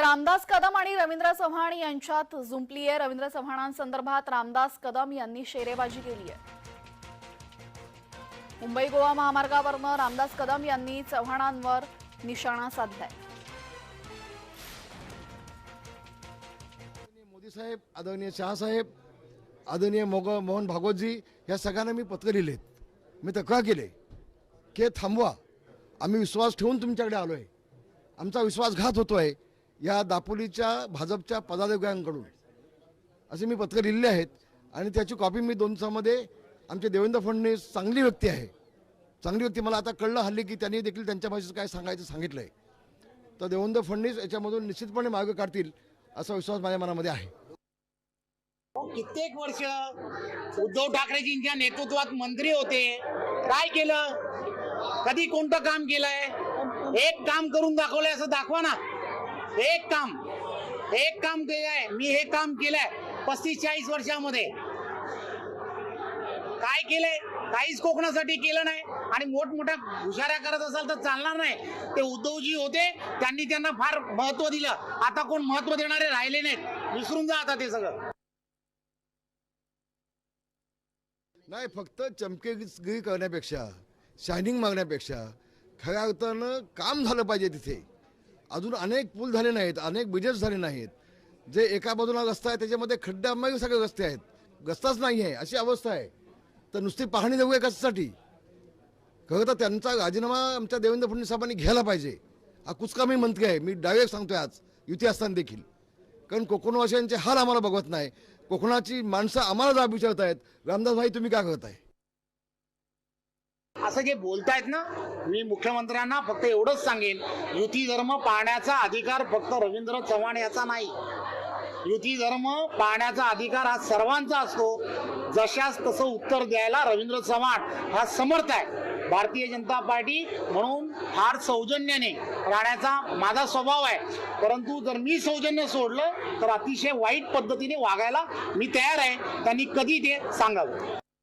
तर रामदास कदम आणि रवींद्र चव्हाण यांच्यात जुंपली आहे. रवींद्र चव्हाणांसंदर्भात रामदास कदम यांनी शेरेबाजी केली आहे. मुंबई गोवा महामार्गावरनं रामदास कदम यांनी चव्हाणांवर निशाणा साधलाय. मोदी साहेब आदरणीय शहासाहेब आदरणीय मोग मोहन भागवतजी या सगळ्यांना मी पत्र लिहिलेत. मी तक्रार केले की थांबवा. आम्ही विश्वास ठेवून तुमच्याकडे आलो आहे आमचा विश्वासघात होतो आहे या दापोलीच्या भाजपच्या पदाधिकाऱ्यांकडून. असे मी पत्र लिहिलेले आहेत आणि त्याची कॉपी मी दोन दिवसामध्ये आमचे देवेंद्र फडणवीस चांगली व्यक्ती आहे. चांगली व्यक्ती मला आता कळलं हल्ली की त्यांनी देखील त्यांच्या भाषेत काय सांगायचं सांगितलं आहे तर देवेंद्र फडणवीस याच्यामधून निश्चितपणे मार्ग काढतील असा विश्वास माझ्या मनामध्ये आहे. कित्येक वर्ष उद्धव ठाकरेजींच्या नेतृत्वात मंत्री होते. काय केलं? कधी कोणतं काम केलंय? एक काम करून दाखवलंय असं दाखवा ना. एक काम एक काम केलंय. मी हे काम केलंय पस्तीस चाळीस वर्षामध्ये. काय केलंय? काहीच कोकणासाठी केलं नाही. आणि मोठमोठ्या हुशाऱ्या करत असाल तर चालणार नाही. ते उद्धवजी होते त्यांनी त्यांना फार महत्त्व दिलं. आता कोण महत्त्व देणारे राहिले नाहीत. विसरून जा आता ते सगळं. नाही फक्त चमकेगिरी करण्यापेक्षा शायनिंग मागण्यापेक्षा खऱ्या अर्थानं काम झालं पाहिजे तिथे. अजून अनेक पूल झाले नाहीत अनेक ब्रिजेस झाले नाहीत. जे एका बाजूला रस्ता आहे त्याच्यामध्ये खड्ड्यामागे सगळे रस्ते आहेत. रस्ताच नाही आहे अशी अवस्था आहे. तर नुसती पाहणी देऊ आहे कशासाठी? खरं तर त्यांचा राजीनामा आमच्या देवेंद्र फडणवीस साहेबांनी घ्यायला पाहिजे. हा कुचकामी मंत्री आहे मी डायरेक्ट सांगतोय आज युती असताना देखील. कारण कोकणवासियांचे हाल आम्हाला बघवत नाही. कोकणाची माणसं आम्हाला जाब विचारत आहेत रामदास भाई तुम्ही काय करताय? असं जे बोलतायत ना मी मुख्यमंत्र्यांना फक्त एवढंच सांगेन युती धर्म पाहण्याचा अधिकार फक्त रवींद्र चव्हाण याचा नाही. युती धर्म पाहण्याचा अधिकार हा सर्वांचा असतो. जशास तसं उत्तर द्यायला रवींद्र चव्हाण हा समर्थ आहे. भारतीय जनता पार्टी म्हणून फार सौजन्याने राहण्याचा माझा स्वभाव आहे. परंतु जर मी सौजन्य सोडलं तर अतिशय वाईट पद्धतीने वागायला मी तयार आहे. त्यांनी कधी ते सांगावं?